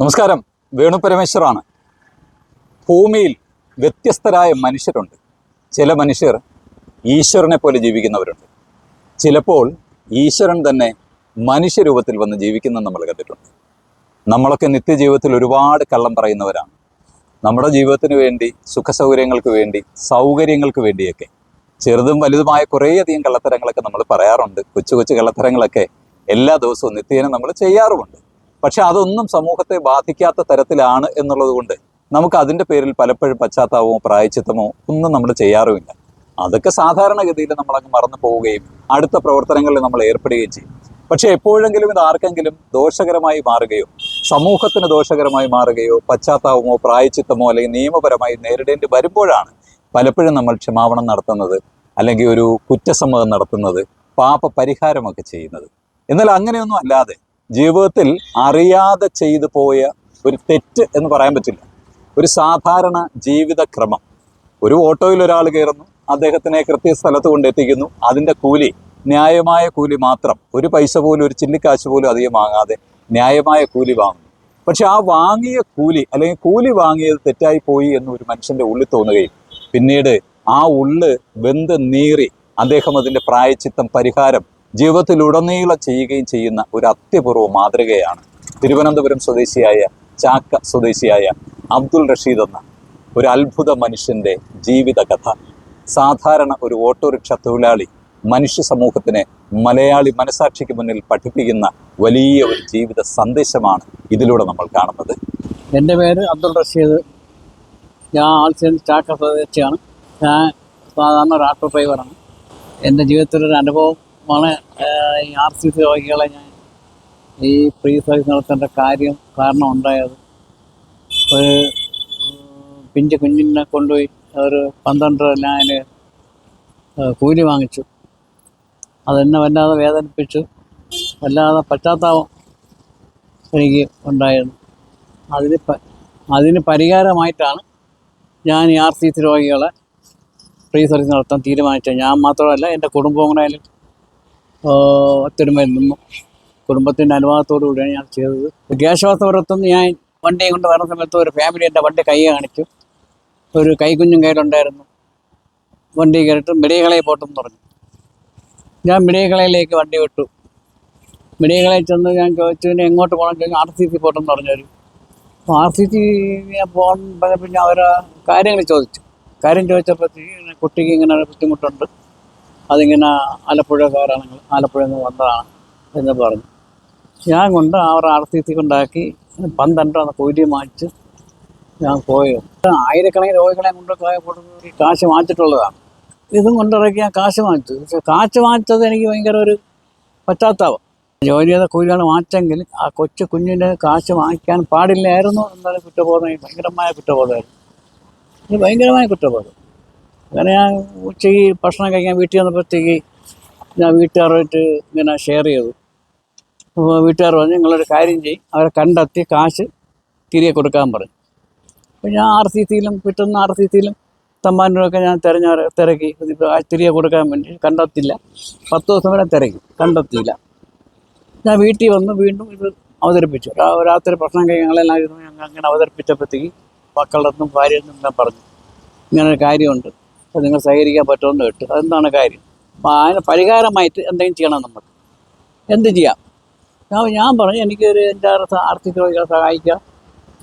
നമസ്കാരം. വേണു പരമേശ്വറാണ്. ഭൂമിയിൽ വ്യത്യസ്തരായ മനുഷ്യരുണ്ട്. ചില മനുഷ്യർ ഈശ്വരനെ പോലെ ജീവിക്കുന്നവരുണ്ട്. ചിലപ്പോൾ ഈശ്വരൻ തന്നെ മനുഷ്യരൂപത്തിൽ വന്ന് ജീവിക്കുന്ന നമ്മൾ കണ്ടിട്ടുണ്ട്. നമ്മളൊക്കെ നിത്യജീവിതത്തിൽ ഒരുപാട് കള്ളം പറയുന്നവരാണ്. നമ്മുടെ ജീവിതത്തിന് വേണ്ടി സുഖസൗകര്യങ്ങൾക്ക് വേണ്ടി സൗകര്യങ്ങൾക്ക് വേണ്ടിയൊക്കെ. ചെറുതും വലുതുമായ കുറേയധികം കള്ളത്തരങ്ങളൊക്കെ നമ്മൾ പറയാറുണ്ട്. കൊച്ചു കൊച്ചു കള്ളത്തരങ്ങളൊക്കെ എല്ലാ ദിവസവും നിത്യേന നമ്മൾ ചെയ്യാറുമുണ്ട്. പക്ഷെ അതൊന്നും സമൂഹത്തെ ബാധിക്കാത്ത തരത്തിലാണ് എന്നുള്ളത് കൊണ്ട് നമുക്ക് അതിന്റെ പേരിൽ പലപ്പോഴും പശ്ചാത്താപമോ പ്രായച്ചിത്തമോ ഒന്നും നമ്മൾ ചെയ്യാറുമില്ല. അതൊക്കെ സാധാരണഗതിയിൽ നമ്മൾ അങ്ങ് മറന്നു പോവുകയും അടുത്ത പ്രവർത്തനങ്ങളിൽ നമ്മൾ ഏർപ്പെടുകയും ചെയ്യും. പക്ഷെ എപ്പോഴെങ്കിലും ഇത് ആർക്കെങ്കിലും ദോഷകരമായി മാറുകയോ സമൂഹത്തിന് ദോഷകരമായി മാറുകയോ പശ്ചാത്താപമോ പ്രായച്ചിത്തമോ അല്ലെങ്കിൽ നിയമപരമായി നേരിടേണ്ടി വരുമ്പോഴാണ് പലപ്പോഴും നമ്മൾ ക്ഷമാപണം നടത്തുന്നത് അല്ലെങ്കിൽ ഒരു കുറ്റസമ്മതം നടത്തുന്നത് പാപ പരിഹാരമൊക്കെ ചെയ്യുന്നത്. എന്നാൽ അങ്ങനെയൊന്നും അല്ലാതെ ജീവിതത്തിൽ അറിയാതെ ചെയ്തു പോയ ഒരു തെറ്റ് എന്ന് പറയാൻ പറ്റില്ല. ഒരു സാധാരണ ജീവിതക്രമം. ഒരു ഓട്ടോയിൽ ഒരാൾ കയറുന്നു അദ്ദേഹത്തിനെ കൃത്യ സ്ഥലത്ത് കൊണ്ടെത്തിക്കുന്നു. അതിന്റെ കൂലി ന്യായമായ കൂലി മാത്രം. ഒരു പൈസ പോലും ഒരു ചില്ലിക്കാശ് പോലും അധികം വാങ്ങാതെ ന്യായമായ കൂലി വാങ്ങുന്നു. പക്ഷെ ആ വാങ്ങിയ കൂലി അല്ലെങ്കിൽ കൂലി വാങ്ങിയത് തെറ്റായി പോയി എന്ന് ഒരു മനുഷ്യന്റെ ഉള്ളിൽ തോന്നുകയും പിന്നീട് ആ ഉള്ള് വെന്ത് നീറി അദ്ദേഹം അതിന്റെ പ്രായച്ചിത്തം പരിഹാരം ജീവിതത്തിലുടനീളം ചെയ്യുകയും ചെയ്യുന്ന ഒരു അത്യപൂർവ മാതൃകയാണ് തിരുവനന്തപുരം സ്വദേശിയായ ചാക്ക സ്വദേശിയായ അബ്ദുൾ റഷീദ് എന്ന ഒരു അത്ഭുത മനുഷ്യന്റെ ജീവിതകഥ സാധാരണ ഒരു ഓട്ടോറിക്ഷ തൊഴിലാളി മനുഷ്യ സമൂഹത്തിനെ മലയാളി മനസാക്ഷിക്ക് മുന്നിൽ പഠിപ്പിക്കുന്ന വലിയ ഒരു ജീവിത സന്ദേശമാണ് ഇതിലൂടെ നമ്മൾ കാണുന്നത്. എന്റെ പേര് അബ്ദുൾ റഷീദ്. ഞാൻ ആൾസൻ ചാക്ക സ്വദേശിയാണ്. ഞാൻ സാധാരണ ഒരു ഓട്ടോ ഡ്രൈവറാണ് എന്റെ ജീവിതത്തിലൊരു അനുഭവമാണ് ആഹ്, ഈ ആർ സി സി രോഗികളെ ഞാൻ ഈ ഫ്രീ സർവീസ് നടത്തേണ്ട കാര്യം കാരണം ഉണ്ടായത് ഒരു പിഞ്ച് കുഞ്ഞിനെ കൊണ്ടുപോയി ഒരു പന്ത്രണ്ട് ഞാൻ കൂലി വാങ്ങിച്ചു. അതെന്നെ വല്ലാതെ വേദനിപ്പിച്ചു. വല്ലാതെ പശ്ചാത്താപം എനിക്ക് ഉണ്ടായിരുന്നു. അതിന് അതിന് പരിഹാരമായിട്ടാണ് ഞാൻ ഈ ആർ സി സി രോഗികളെ ഫ്രീ സർവീസ് നടത്താൻ തീരുമാനിച്ചത്. ഞാൻ മാത്രമല്ല എന്റെ കുടുംബം കൂടെ അതിൽ ഒത്തൊരുമയിൽ നിന്നു കുടുംബത്തിന്റെ അനുവാദത്തോടു കൂടിയാണ് ഞാൻ ചെയ്തത്. വിദ്യാശ്വാസപുരത്തുനിന്ന് ഞാൻ വണ്ടിയും കൊണ്ട് വരുന്ന സമയത്ത് ഒരു ഫാമിലി എന്റെ വണ്ടി കൈ കാണിച്ചു. ഒരു കൈക്കുഞ്ഞും കയ്യിലുണ്ടായിരുന്നു. വണ്ടി കയറിയിട്ട് മിടികളെ പോട്ടെന്ന് പറഞ്ഞു. ഞാൻ മിടികളയിലേക്ക് വണ്ടി വിട്ടു. മിടികളെ ചെന്ന് ഞാൻ ചോദിച്ചു പിന്നെ എങ്ങോട്ട് പോകണം ചോദിച്ചു ആർ സി സി പോട്ടെന്ന് പറഞ്ഞു അപ്പോൾ ആർ സി സി പോകാൻ പറഞ്ഞ പിന്നെ അവരെ കാര്യങ്ങൾ ചോദിച്ചു. കാര്യം ചോദിച്ചപ്പോഴത്തേക്ക് കുട്ടിക്ക് ഇങ്ങനെ ഒരു ബുദ്ധിമുട്ടുണ്ട്. അതിങ്ങനെ ആലപ്പുഴക്കാരാണെങ്കിൽ ആലപ്പുഴയിൽ നിന്ന് വന്നതാണ് എന്ന് പറഞ്ഞു. ഞാൻ കൊണ്ട് അവർ ആർ സി സി കൊണ്ടാക്കി പന്ത്രണ്ട് കൂലി വാങ്ങിച്ച് ഞാൻ പോയത് ആയിരക്കണക്കിന് രോഗികളെ കൊണ്ട് പോയ കൊടുത്ത് കാശ് മാറ്റിട്ടുള്ളതാണ് ഇതും കൊണ്ടിറക്കി ഞാൻ കാശ് മാറ്റു പക്ഷെ കാശ് മാറ്റത് എനിക്ക് ഭയങ്കര ഒരു പശ്ചാത്താപം. ജോലി ചെയ്ത കൂലിയാണ് മാറ്റെങ്കിൽ ആ കൊച്ചു കുഞ്ഞിന് കാശ് വാങ്ങിക്കാൻ പാടില്ലായിരുന്നു എന്നാലും കുറ്റബോധം ഭയങ്കരമായ കുറ്റബോധമായിരുന്നു. ഇത് ഭയങ്കരമായ കുറ്റബോധം. അങ്ങനെ ഞാൻ ഉച്ചയ്ക്ക് ഭക്ഷണം കഴിക്കാൻ വീട്ടിൽ വന്നപ്പോഴത്തേക്ക് ഞാൻ വീട്ടുകാരുമായിട്ട് ഇങ്ങനെ ഷെയർ ചെയ്തു. അപ്പോൾ വീട്ടുകാർ പറഞ്ഞു നിങ്ങളൊരു കാര്യം ചെയ്യും അവരെ കണ്ടെത്തി കാശ് തിരികെ കൊടുക്കാൻ പറഞ്ഞു അപ്പോൾ ഞാൻ ആർ സി സിയിലും കിട്ടുന്ന ആർ സി സിയിലും തമ്പാനൂരൊക്കെ ഞാൻ തിരഞ്ഞ തിരക്കി. തിരികെ കൊടുക്കാൻ വേണ്ടി കണ്ടെത്തില്ല. പത്ത് ദിവസം വരെ തിരക്കി കണ്ടെത്തിയില്ല. ഞാൻ വീട്ടിൽ വന്ന് വീണ്ടും ഇത് അവതരിപ്പിച്ചു. രാത്രി ഭക്ഷണം കഴിക്കാങ്ങളെല്ലാം ഇരുന്ന് ഞങ്ങൾ അങ്ങനെ അവതരിപ്പിച്ചപ്പോഴത്തേക്ക് മക്കളുടെ അടുത്തും ഭാര്യയിൽ പറഞ്ഞു ഇങ്ങനൊരു കാര്യമുണ്ട്. നിങ്ങൾ സഹകരിക്കാൻ പറ്റുമെന്ന് കേട്ടു. അതെന്താണ് കാര്യം? അപ്പോൾ അതിന് പരിഹാരമായിട്ട് എന്തെങ്കിലും ചെയ്യണം നമ്മൾ എന്ത് ചെയ്യാം? ഞാൻ ഞാൻ പറഞ്ഞു എനിക്കൊരു എന്റെ ആർത്തിക രോഗികളെ സഹായിക്കാൻ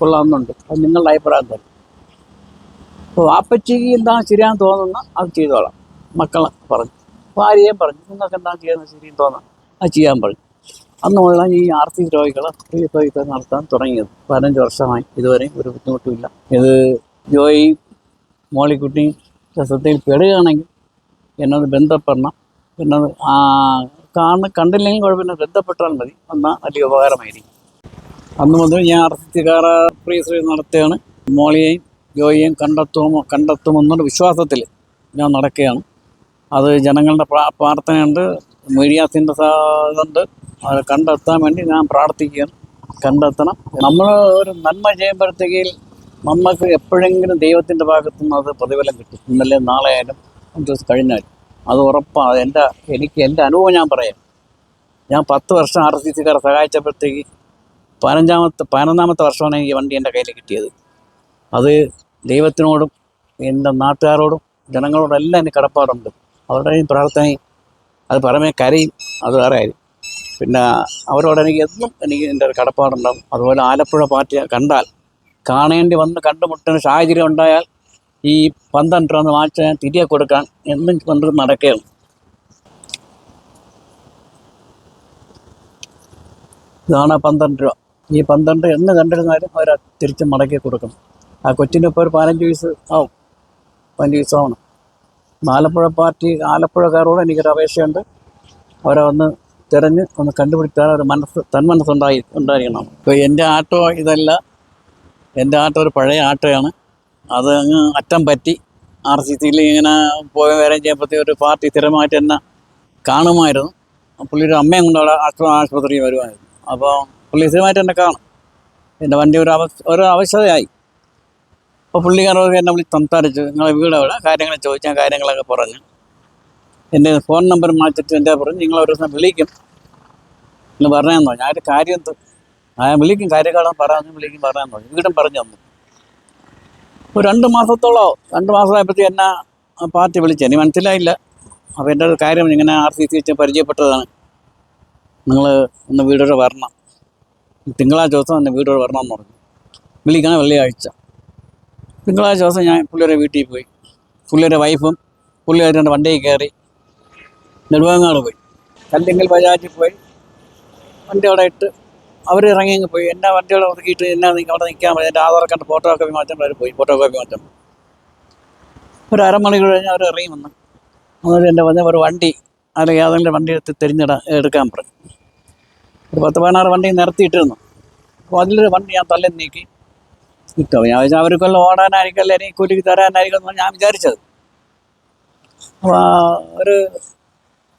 കൊള്ളാമെന്നുണ്ട്. അത് നിങ്ങളുടെ അഭിപ്രായം തരും അപ്പോൾ വാപ്പച്ചിക്ക് എന്താണ് ശരിയാന്ന് തോന്നുന്ന അത് ചെയ്തോളാം. മക്കളെ പറഞ്ഞു. ഭാര്യയും പറഞ്ഞു നിങ്ങൾക്ക് എന്താണ് ചെയ്യുന്നത് ശരിയെന്ന് തോന്നാം അത് ചെയ്യാൻ പറഞ്ഞു. അന്ന് മുതലാണ് ഈ ആർത്തിക രോഗികളെ ഫ്രീ നടത്താൻ തുടങ്ങിയത്. പതിനഞ്ച് വർഷമായി. ഇതുവരെയും ഒരു ബുദ്ധിമുട്ടുമില്ല. ഇത് ജോയി മോളിക്കുട്ടിയും ശ്രദ്ധയിൽ പെടുകയാണെങ്കിൽ എന്നത് ബന്ധപ്പെടണം. എന്നത് കാണ കണ്ടില്ലെങ്കിൽ കുഴപ്പമില്ല. ബന്ധപ്പെട്ടാൽ മതി. എന്നാൽ വലിയ ഉപകാരമായിരിക്കും. അന്ന് മുതൽ ഞാൻ ആർ സി കാറ ഫ്രീ സർവീസ് നടത്തുകയാണ്. മോളിയെയും ജോയിയെയും കണ്ടെത്തുമോ കണ്ടെത്തുമെന്നുള്ള വിശ്വാസത്തിൽ ഞാൻ നടക്കുകയാണ്. അത് ജനങ്ങളുടെ പ്രാ പ്രാർത്ഥനയുണ്ട്. മീഡിയാസിന്റെ ഇതുണ്ട് അത് കണ്ടെത്താൻ വേണ്ടി ഞാൻ പ്രാർത്ഥിക്കുകയാണ്. കണ്ടെത്തണം. നമ്മൾ ഒരു നന്മ ചെയ്യുമ്പോഴത്തേക്ക് നമുക്ക് എപ്പോഴെങ്കിലും ദൈവത്തിന്റെ ഭാഗത്തു നിന്ന് അത് പ്രതിഫലം കിട്ടും. ഇന്നലെ നാളെ ആയാലും അഞ്ച് ദിവസം കഴിഞ്ഞാലും അത് ഉറപ്പാണ് എന്റെ എനിക്ക് എന്റെ അനുഭവം ഞാൻ പറയാം. ഞാൻ പത്ത് വർഷം ആർ സി സിക്കാരെ സഹായിച്ചപ്പോഴത്തേക്ക് പതിനഞ്ചാമത്തെ പതിനൊന്നാമത്തെ വർഷമാണ് എനിക്ക് വണ്ടി എന്റെ കയ്യിൽ കിട്ടിയത്. അത് ദൈവത്തിനോടും എന്റെ നാട്ടുകാരോടും ജനങ്ങളോടും എല്ലാം എനിക്ക് കടപ്പാടുണ്ട്. അവരുടെയും പ്രാർത്ഥനയും അത് പുറമേ കരയും അത് വേറെ കാര്യം. പിന്നെ അവരോട് എനിക്ക് എന്നും എനിക്ക് എന്റെ ഒരു കടപ്പാടുണ്ടാവും അതുപോലെ ആലപ്പുഴ പാർട്ടി കണ്ടാൽ കാണേണ്ടി വന്ന് കണ്ടുമുട്ടുന്ന സാഹചര്യം ഉണ്ടായാൽ ഈ പന്ത്രണ്ട് രൂപ ഞാൻ തിരികെ കൊടുക്കാൻ എന്നും കൊണ്ട് നടക്കുകയാണ്. ഇതാണ് പന്ത്രണ്ട് രൂപ. ഈ പന്ത്രണ്ട് എന്ന് കണ്ടിരുന്നാലും അവർ തിരിച്ച് മടക്കി കൊടുക്കണം. ആ കൊച്ചിന്റെ ഇപ്പോൾ ഒരു പതിനഞ്ച് വയസ്സ് ആവും. പതിനഞ്ച് വയസ്സ് ആവണം. ആലപ്പുഴ പാർട്ടി ആലപ്പുഴക്കാരോട് എനിക്കൊരു അപേക്ഷയുണ്ട്. അവരെ ഒന്ന് തിരഞ്ഞ് ഒന്ന് കണ്ടുപിടിക്കാൻ ഒരു മനസ്സ് തന്മനസ്സുണ്ടായി ഉണ്ടായിരിക്കണം. ഇപ്പോൾ എന്റെ ആട്ടോ ഇതല്ല. എന്റെ ആട്ടം ഒരു പഴയ ആട്ടയാണ്. അത് അങ്ങ് അറ്റം പറ്റി. ആർ സി സിയിൽ ഇങ്ങനെ പോയ വരെ ചെയ്യുമ്പോഴത്തേ ഒരു പാർട്ടി സ്ഥിരമായിട്ട് എന്നെ കാണുമായിരുന്നു. പുള്ളിയുടെ അമ്മയും കൊണ്ട് അവിടെ ആശുപത്രി ആശുപത്രിയിൽ വരുമായിരുന്നു. അപ്പോൾ പുള്ളി സ്ഥിരമായിട്ട് എന്നെ കാണും. എന്റെ വണ്ടി ഒരു അവസ്ഥ ഒരു അവശതയായി. അപ്പോൾ പുള്ളിക്കാരോട് എന്നെ വിളിച്ച് സംസാരിച്ചു. നിങ്ങളെ വീട് അവിടെ കാര്യങ്ങൾ ചോദിച്ചാൽ കാര്യങ്ങളൊക്കെ പറഞ്ഞു. എന്റെ ഫോൺ നമ്പർ മാറ്റിട്ട് എന്റെ പറഞ്ഞു നിങ്ങൾ ഒരു ദിവസം വിളിക്കും. എന്ന് പറഞ്ഞതെന്നോ? ഞാൻ ഒരു കാര്യം ആ വിളിക്കും കാര്യങ്ങളും പറയാമെന്ന് വിളിക്കും പറയാൻ തുടങ്ങി വീടും പറഞ്ഞു തന്നു ഒരു രണ്ട് മാസത്തോളോ രണ്ട് മാസമായപ്പോഴത്തേക്ക് എന്നെ പാർട്ടി വിളിച്ചു. എനിക്ക് മനസ്സിലായില്ല. അപ്പോൾ എന്റെ ഒരു കാര്യം ഇങ്ങനെ ആർ സി സി വെച്ച് പരിചയപ്പെട്ടതാണ്. നിങ്ങൾ ഒന്ന് വീടോടെ വരണം. തിങ്കളാഴ്ച ദിവസം ഒന്ന് വീടോടെ വരണം എന്ന് പറഞ്ഞു. വിളിക്കണം വെള്ളിയാഴ്ച. തിങ്കളാഴ്ച ദിവസം ഞാൻ പുള്ളിയുടെ വീട്ടിൽ പോയി. പുള്ളിയുടെ വൈഫും പുള്ളിയുടെ രണ്ട് വണ്ടിയിൽ കയറി നെടുവാങ്ങാട് പോയി. കല്ലിങ്കൽ ബജാജിൽ പോയി. വണ്ടി അവിടെ ഇട്ട് അവർ ഇറങ്ങി അങ്ങ് പോയി. എന്നാ വണ്ടികൾ എന്നാ നിങ്ങ- അവിടെ നിൽക്കാൻ പറ്റും എന്റെ ആധാർ കാർഡ് ഫോട്ടോ കോപ്പി മാറ്റാൻ അവർ പോയി. ഫോട്ടോ കോപ്പി മാറ്റം. ഒരു അരമണിക്കൂർ കഴിഞ്ഞ് അവർ ഇറങ്ങി വന്നു. എന്നിട്ട് എന്റെ വന്ന ഒരു വണ്ടി അല്ലെങ്കിൽ ഏതെങ്കിലും വണ്ടി എടുത്ത് തിരിഞ്ഞിട എടുക്കാൻ പറഞ്ഞു. ഒരു പത്ത് പതിനാറ് വണ്ടി നിരത്തിയിട്ടിരുന്നു അപ്പോൾ അതിലൊരു വണ്ടി ഞാൻ തള്ളി നീക്കി ഇട്ടോ. ഞാൻ വെച്ചാൽ അവർക്കെല്ലാം ഓടാനായിരിക്കും അല്ലെങ്കിൽ കൂലിക്ക് തരാനായിരിക്കും എന്നാണ് ഞാൻ വിചാരിച്ചത്. അപ്പോൾ ഒരു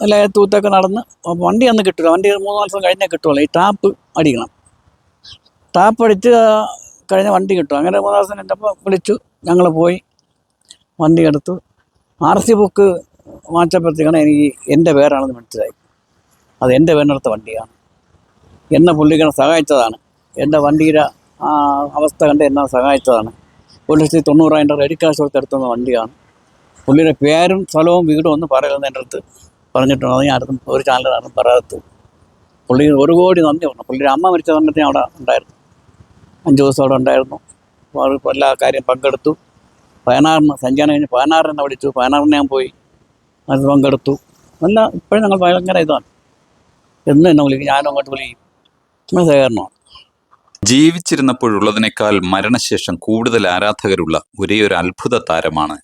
നല്ല തൂത്തൊക്കെ നടന്ന് വണ്ടി അന്ന് കിട്ടില്ല വണ്ടി മൂന്ന് മാസം കഴിഞ്ഞാൽ കിട്ടുള്ളൂ. ഈ ടാപ്പ് അടിക്കണം. ടാപ്പ് അടിച്ച് കഴിഞ്ഞ വണ്ടി കിട്ടും. അങ്ങനെ മൂന്ന് ദിവസം കഴിഞ്ഞപ്പോൾ വിളിച്ചു. ഞങ്ങൾ പോയി. വണ്ടി എടുത്തു. ആർ സി ബുക്ക് വാങ്ങിച്ചപ്പോഴത്തേക്കാണ് എനിക്ക് എന്റെ പേരാണെന്ന് മനസ്സിലായി. അത് എന്റെ പേരിനടുത്ത വണ്ടിയാണ്. എന്നെ പുള്ളിക്കാരൻ സഹായിച്ചതാണ്. എന്റെ വണ്ടിയുടെ അവസ്ഥ കണ്ട് എന്നെ സഹായിച്ചതാണ്. ഒരു ലക്ഷത്തി തൊണ്ണൂറായിരം രൂപ റെഡി കാശ് കൊടുത്ത് എടുത്തുന്ന വണ്ടിയാണ്. പുള്ളിയുടെ പേരും സ്ഥലവും വീടും ഒന്നും പറയലെന്ന് എന്റെ അടുത്ത് പറഞ്ഞിട്ടുണ്ട്? അത് ഞാൻ ആർക്കും ഒരു ചാനലാണ് പറയാത്തു. പുള്ളി ഒരു കോടി നന്ദി പറഞ്ഞു. പുള്ളിയുടെ അമ്മ മരിച്ച സമയത്ത് ഞാൻ അവിടെ ഉണ്ടായിരുന്നു. അഞ്ച് ദിവസം അവിടെ ഉണ്ടായിരുന്നു. അപ്പോൾ എല്ലാ കാര്യം പങ്കെടുത്തു. പതിനാറിന് സഞ്ചാരം കഴിഞ്ഞ് പതിനാറിന് വിളിച്ചു. പതിനാറിന് ഞാൻ പോയി. അത് പങ്കെടുത്തു. നല്ല ഇപ്പോഴും ഞങ്ങൾ ഭയങ്കര ഇതാണ്. എന്ന് എന്നെ വിളിക്കും. ഞാനും അങ്ങോട്ട് വിളിക്കും. സഹകരണമാണ്. ജീവിച്ചിരുന്നപ്പോഴുള്ളതിനേക്കാൾ മരണശേഷം കൂടുതൽ ആരാധകരുള്ള ഒരേ ഒരു അത്ഭുത താരമാണ്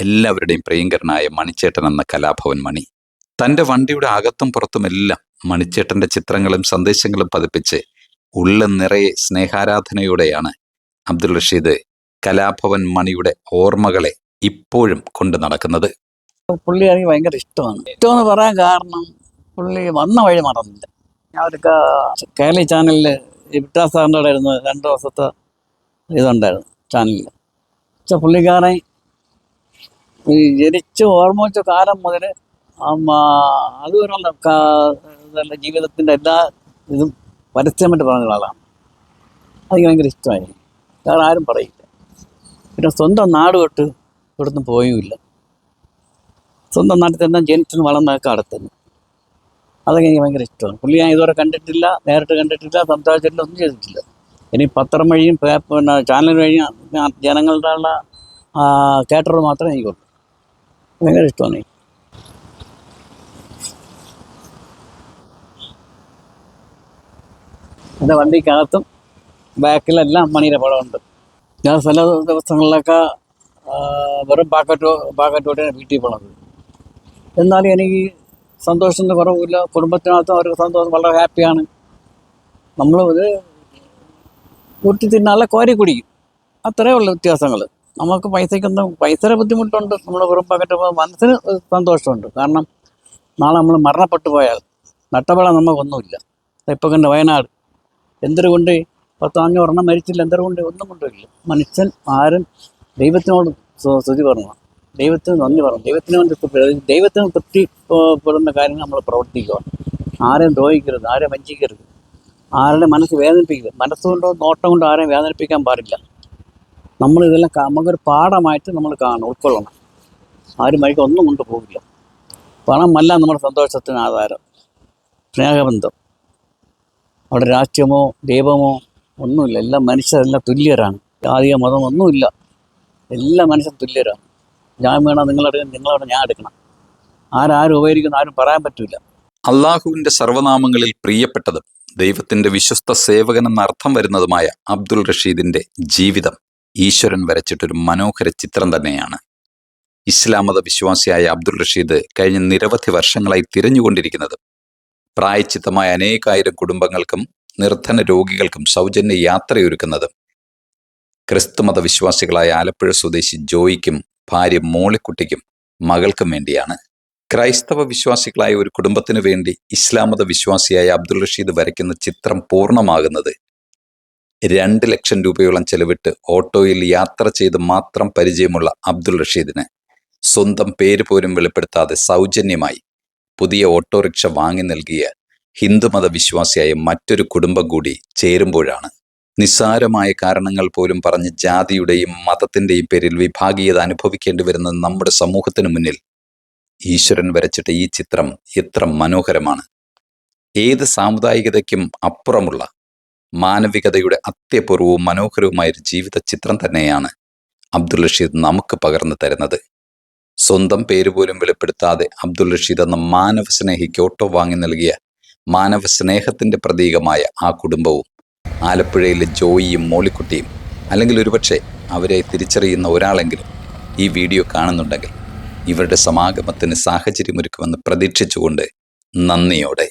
എല്ലാവരുടെയും പ്രിയങ്കരനായ മണിച്ചേട്ടൻ എന്ന കലാഭവൻ മണി. തന്റെ വണ്ടിയുടെ അകത്തും പുറത്തുമെല്ലാം മണിച്ചേട്ടന്റെ ചിത്രങ്ങളും സന്ദേശങ്ങളും പതിപ്പിച്ച് ഉള്ള നിറയെ സ്നേഹാരാധനയോടെയാണ് അബ്ദുൾ റഷീദ് കലാഭവൻ മണിയുടെ ഓർമ്മകളെ ഇപ്പോഴും കൊണ്ടു നടക്കുന്നത്. പുള്ളി എനിക്ക് ഭയങ്കര ഇഷ്ടമാണ്. ഇഷ്ടമെന്ന് പറയാൻ കാരണം പുള്ളി വന്ന വഴി മറന്നില്ല. ഞാൻ ഒരു ക- കേരളി ചാനലിൽ ഇബ്രാ സാറിന്റെ അവിടെ ഇരുന്ന് രണ്ട് ദിവസത്തെ ഇതുണ്ടായിരുന്നു ചാനലിൽ പക്ഷെ പുള്ളിക്കാരൻ ഈ ജനിച്ച് ഓർമ്മ വെച്ച കാലം മുതൽ അതുവരെയുള്ള ഒരാളുടെ ജീവിതത്തിന്റെ എല്ലാ ഇതും പരസ്യമായിട്ട് പറഞ്ഞ ഒരാളാണ്. അതെനിക്ക് ഭയങ്കര ഇഷ്ടമായി. കാരണം ആരും പറയില്ല. പിന്നെ സ്വന്തം നാട് തൊട്ട് ഇവിടുന്ന് പോയുമില്ല സ്വന്തം നാട്ടിൽ തന്നെ ജനിച്ചെന്ന് വളർന്നൊക്കെ അടുത്തുനിന്ന് അതൊക്കെ എനിക്ക് ഭയങ്കര ഇഷ്ടമാണ്. പുള്ളി ഞാൻ ഇതുവരെ കണ്ടിട്ടില്ല നേരിട്ട് കണ്ടിട്ടില്ല സംസാരിച്ചിട്ടില്ല ഒന്നും ചെയ്തിട്ടില്ല. ഇനി പത്രം വഴിയും പിന്നെ ചാനൽ വഴിയും ജനങ്ങളുടെ ഉള്ള കേട്ടർ മാത്രമേ എനിക്കുള്ളൂ. ഭയങ്കര ഇഷ്ടമാണ് എന്റെ വണ്ടിക്കകത്തും ബാക്കിലെല്ലാം മണിയുടെ പടമുണ്ട്. ഞാൻ ചില ദിവസങ്ങളിലൊക്കെ വെറും പാക്കറ്റ് പാക്കറ്റോടെയാണ് വീട്ടിൽ പോണത്. എന്നാലും എനിക്ക് സന്തോഷത്തിന്റെ കുറവില്ല കുടുംബത്തിനകത്തും അവർക്ക് സന്തോഷം വളരെ ഹാപ്പിയാണ് നമ്മൾ ഇത് കൂട്ടി തിന്നാലെ കോരി കുടിക്കും. അത്രേ ഉള്ളൂ വ്യത്യാസങ്ങൾ നമുക്ക് പൈസയ്ക്കൊന്നും പൈസയുടെ ബുദ്ധിമുട്ടുണ്ട്. നമ്മൾ വെറും പാക്കറ്റ് മനസ്സിന് സന്തോഷമുണ്ട്. കാരണം നാളെ നമ്മൾ മരണപ്പെട്ടു പോയാൽ നട്ടപടം നമുക്കൊന്നുമില്ല. ഇപ്പം കണ്ട് വയനാട്. എന്തൊരു പത്താഞ്ഞ ഒരെണ്ണം മരിച്ചില്ല എന്തൊരു കൊണ്ട് ഒന്നും കൊണ്ടുമില്ല മനുഷ്യൻ ആരും ദൈവത്തിനോട് സ്തു- സ്തുതി പറഞ്ഞു. ദൈവത്തിന് നന്ദി പറഞ്ഞു. ദൈവത്തിന് വേണ്ടി ദൈവത്തിന് തൃപ്തിപ്പെടുന്ന കാര്യങ്ങൾ നമ്മൾ പ്രവർത്തിക്കുക. ആരെയും ദ്രോഹിക്കരുത് ആരെയും വഞ്ചിക്കരുത്. ആരുടെ മനസ്സ് വേദനിപ്പിക്കരുത്. മനസ്സുകൊണ്ടോ നോട്ടം കൊണ്ടോ ആരെയും വേദനിപ്പിക്കാൻ പാടില്ല. നമ്മൾ ഇതെല്ലാം നമുക്കൊരു പാഠമായിട്ട് നമ്മൾ കാണണം ഉൾക്കൊള്ളണം. ആരും വഴിക്ക് ഒന്നും കൊണ്ടുപോകില്ല. പണമല്ല നമ്മുടെ സന്തോഷത്തിന് ആധാരം സ്നേഹബന്ധം. അവിടെ രാഷ്ട്രീയമോ ദൈവമോ ഒന്നുമില്ല. എല്ലാ മനുഷ്യരെല്ലാം തുല്യരാണ്. ജാതിയ മതം ഒന്നുമില്ല. എല്ലാ മനുഷ്യരും തുല്യരാണ്. ഞാൻ വേണം നിങ്ങളെടുക്കണം നിങ്ങളവിടെ ഞാൻ എടുക്കണം. ആരാരും ഉപകരിക്കുന്ന ആരും പറയാൻ പറ്റില്ല അള്ളാഹുവിന്റെ സർവനാമങ്ങളിൽ പ്രിയപ്പെട്ടതും ദൈവത്തിന്റെ വിശ്വസ്ത സേവകനെന്ന അർത്ഥം വരുന്നതുമായ അബ്ദുൽ റഷീദിന്റെ ജീവിതം ഈശ്വരൻ വരച്ചിട്ടൊരു മനോഹര ചിത്രം തന്നെയാണ്. ഇസ്ലാം മത വിശ്വാസിയായ അബ്ദുൾ റഷീദ് കഴിഞ്ഞ നിരവധി വർഷങ്ങളായി തിരഞ്ഞുകൊണ്ടിരിക്കുന്നത് പ്രായച്ചിത്തമായ അനേകായിരം കുടുംബങ്ങൾക്കും നിർധന രോഗികൾക്കും സൗജന്യ യാത്രയൊരുക്കുന്നത്. ക്രിസ്തുമത വിശ്വാസികളായ ആലപ്പുഴ സ്വദേശി ജോയിക്കും ഭാര്യ മോളിക്കുട്ടിക്കും മകൾക്കും വേണ്ടിയാണ്. ക്രൈസ്തവ വിശ്വാസികളായ ഒരു കുടുംബത്തിനു വേണ്ടി ഇസ്ലാമത വിശ്വാസിയായ അബ്ദുൾ റഷീദ് വരയ്ക്കുന്ന ചിത്രം പൂർണമാകുന്നത്. രണ്ട് ലക്ഷം രൂപയോളം ചെലവിട്ട് ഓട്ടോയിൽ യാത്ര ചെയ്ത് മാത്രം പരിചയമുള്ള അബ്ദുൾ റഷീദിന് സ്വന്തം പേര് പോലും വെളിപ്പെടുത്താതെ സൗജന്യമായി പുതിയ ഓട്ടോറിക്ഷ വാങ്ങി നൽകിയ ഹിന്ദുമത വിശ്വാസിയായ മറ്റൊരു കുടുംബം കൂടി ചേരുമ്പോഴാണ്. നിസ്സാരമായ കാരണങ്ങൾ പോലും പറഞ്ഞ് ജാതിയുടെയും മതത്തിന്റെയും പേരിൽ വിഭാഗീയത അനുഭവിക്കേണ്ടി വരുന്ന നമ്മുടെ സമൂഹത്തിനു മുന്നിൽ ഈശ്വരൻ വരച്ചിട്ട ഈ ചിത്രം എത്ര മനോഹരമാണ്. ഏത് സാമുദായികതയ്ക്കും അപ്പുറമുള്ള മാനവികതയുടെ അത്യപൂർവവും മനോഹരവുമായ ഒരു ജീവിത ചിത്രം തന്നെയാണ് അബ്ദുൾ റഷീദ് നമുക്ക് പകർന്നു തരുന്നത്. സ്വന്തം പേര് പോലും വെളിപ്പെടുത്താതെ അബ്ദുൾ റഷീദ് എന്ന മാനവ സ്നേഹിക്ക് ഓട്ടോ വാങ്ങി നൽകിയ മാനവ സ്നേഹത്തിന്റെ പ്രതീകമായ ആ കുടുംബവും ആലപ്പുഴയിലെ ജോയിയും മോളിക്കുട്ടിയും അല്ലെങ്കിൽ ഒരുപക്ഷെ അവരെ തിരിച്ചറിയുന്ന ഒരാളെങ്കിലും ഈ വീഡിയോ കാണുന്നുണ്ടെങ്കിൽ ഇവരുടെ സമാഗമത്തിന് സാഹചര്യമൊരുക്കുമെന്ന് പ്രതീക്ഷിച്ചുകൊണ്ട് നന്ദിയോടെ